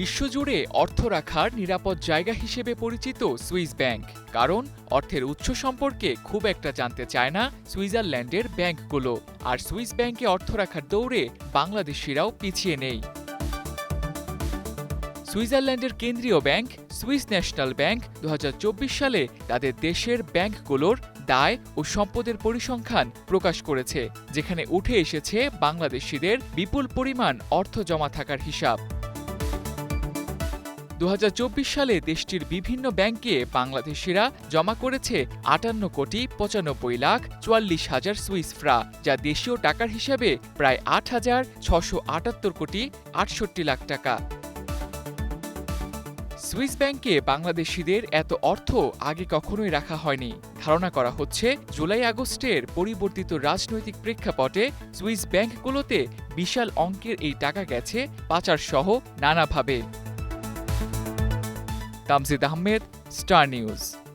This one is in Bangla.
বিশ্বজুড়ে অর্থ রাখার নিরাপদ জায়গা হিসেবে পরিচিত সুইস ব্যাংক, কারণ অর্থের উৎস সম্পর্কে খুব একটা জানতে চায় না সুইজারল্যান্ডের ব্যাংকগুলো। আর সুইস ব্যাংকে অর্থ রাখার দৌড়ে বাংলাদেশিরাও পিছিয়ে নেই। সুইজারল্যান্ডের কেন্দ্রীয় ব্যাংক, সুইস ন্যাশনাল ব্যাংক দু হাজার চব্বিশ সালে তাদের দেশের ব্যাংকগুলোর দায় ও সম্পদের পরিসংখ্যান প্রকাশ করেছে, যেখানে উঠে এসেছে বাংলাদেশিদের বিপুল পরিমাণ অর্থ জমা থাকার হিসাব। দু হাজার চব্বিশ সালে দেশটির বিভিন্ন ব্যাংকে বাংলাদেশিরা জমা করেছে আটান্ন কোটি পঁচানব্বই লাখ চুয়াল্লিশ হাজার সুইস ফ্রা, যা দেশীয় টাকার হিসাবে প্রায় আট হাজার ছশো আটাত্তর কোটি আটষট্টি লাখ টাকা। সুইস ব্যাংকে বাংলাদেশিদের এত অর্থ আগে কখনোই রাখা হয়নি। ধারণা করা হচ্ছে, জুলাই আগস্টের পরিবর্তিত রাজনৈতিক প্রেক্ষাপটে সুইস ব্যাংকগুলোতে বিশাল অঙ্কের এই টাকা গেছে পাচার সহ নানাভাবে। Tamsid Ahmed star news.